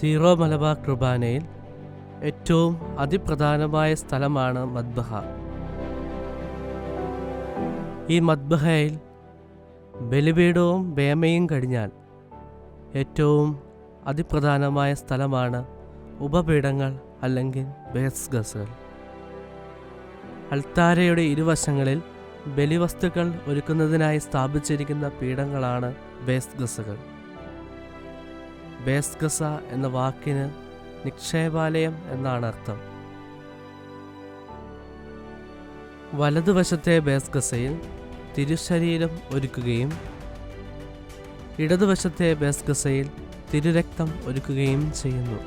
Zero Malabar കുർബാനയിൽ ഏറ്റവും അതിപ്രധാനമായ സ്ഥലമാണ് മദ്ബഹ. ഈ മദ്ബഹയിൽ ബലിപീഠവും ബേമയും കഴിഞ്ഞാൽ ഏറ്റവും അതിപ്രധാനമായ സ്ഥലമാണ് ഉപപീഠങ്ങൾ അല്ലെങ്കിൽ ബേസ്ഗസുകൾ അൾത്താരയുടെ ഇരുവശങ്ങളിൽ ബലിവസ്തുക്കൾ ഒരുക്കുന്നതിനായി സ്ഥാപിച്ചിരിക്കുന്ന പീഠങ്ങളാണ് ബേസ്ഗസുകൾ ബേസ്ഗസ എന്ന വാക്കിന് നിക്ഷേപാലയം എന്നാണ് അർത്ഥം. വലതുവശത്തെ ബേസ്ഗസയിൽ തിരുശരീരം ഒരുക്കുകയും ഇടതുവശത്തെ ബേസ്ഗസയിൽ തിരുരക്തം ഒരുക്കുകയും ചെയ്യുന്നു.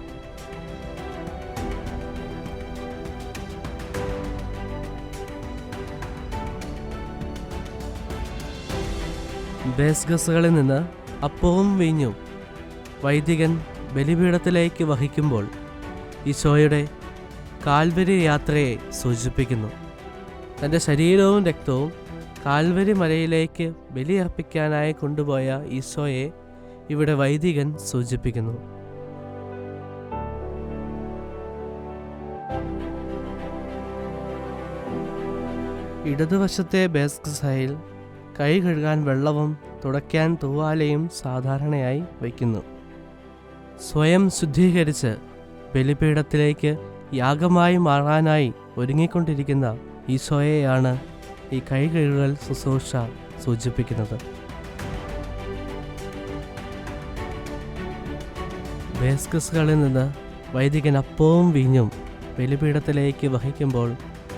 ബേസ്ഗസുകളിൽ നിന്ന് അപ്പവും വീഞ്ഞും വൈദികൻ ബലിപീഠത്തിലേക്ക് വഹിക്കുമ്പോൾ ഈശോയുടെ കാൽവരി യാത്രയെ സൂചിപ്പിക്കുന്നു. തന്റെ ശരീരവും രക്തവും കാൽവരി മലയിലേക്ക് ബലിയർപ്പിക്കാനായി കൊണ്ടുപോയ ഈശോയെ ഇവിടെ വൈദികൻ സൂചിപ്പിക്കുന്നു. ഇടതുവശത്തെ ബേസ്ക് സൈൽ കൈ കഴുകാൻ വെള്ളവും തുടയ്ക്കാൻ തൂവാലയും സാധാരണയായി വയ്ക്കുന്നു. സ്വയം ശുദ്ധീകരിച്ച് ബലിപീഠത്തിലേക്ക് യാഗമായി മാറാനായി ഒരുങ്ങിക്കൊണ്ടിരിക്കുന്ന ഈശോയെയാണ് ഈ കൈ കഴുകൽ ശുശ്രൂഷ സൂചിപ്പിക്കുന്നത്. ബേസ്കസുകളിൽ നിന്ന് വൈദികൻ അപ്പവും വീഞ്ഞും ബലിപീഠത്തിലേക്ക് വഹിക്കുമ്പോൾ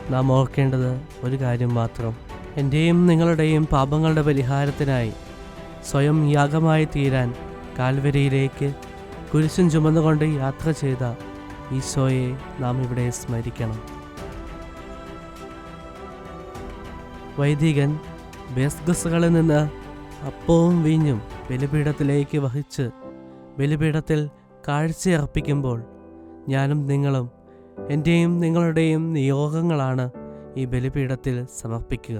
നാം ഓർക്കേണ്ടത് ഒരു കാര്യം മാത്രം. എന്റെയും നിങ്ങളുടെയും പാപങ്ങളുടെ പരിഹാരത്തിനായി സ്വയം യാഗമായി തീരാൻ കാൽവരിയിലേക്ക് കുരിശും ചുമന്നുകൊണ്ട് യാത്ര ചെയ്ത ഈശോയെ നാം ഇവിടെ സ്മരിക്കണം. വൈദികൻ ബേസ്ഗസുകളിൽ നിന്ന് അപ്പവും വീഞ്ഞും ബലിപീഠത്തിലേക്ക് വഹിച്ച് ബലിപീഠത്തിൽ കാഴ്ചയർപ്പിക്കുമ്പോൾ ഞാനും നിങ്ങളും എന്റെയും നിങ്ങളുടെയും നിയോഗങ്ങളാണ് ഈ ബലിപീഠത്തിൽ സമർപ്പിക്കുക.